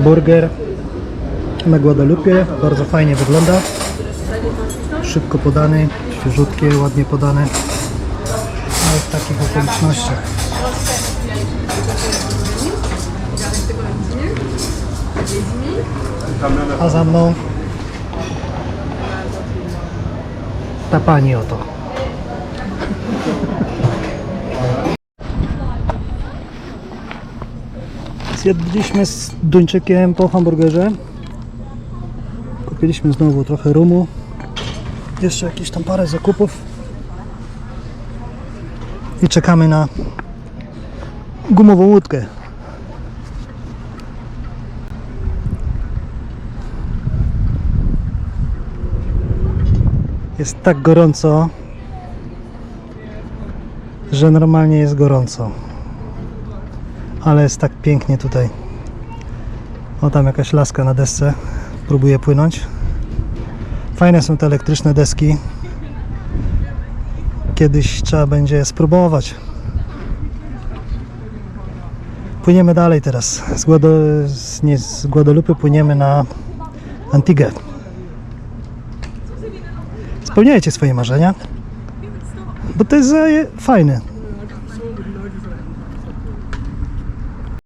burger na Guadalupe. Bardzo fajnie wygląda. Szybko podany, świeżutkie, ładnie podane. No w takich okolicznościach. A za mną ta pani oto. Zjedliśmy z Duńczykiem po hamburgerze. Kupiliśmy znowu trochę rumu. Jeszcze jakieś tam parę zakupów. I czekamy na gumową łódkę. Jest tak gorąco, że normalnie jest gorąco. Ale jest tak pięknie tutaj. O tam jakaś laska na desce. Próbuje płynąć. Fajne są te elektryczne deski. Kiedyś trzeba będzie spróbować. Płyniemy dalej teraz. Z, Guado, z, nie, z Guadalupe płyniemy na Antigę. Spełniajcie swoje marzenia. Bo to jest fajne.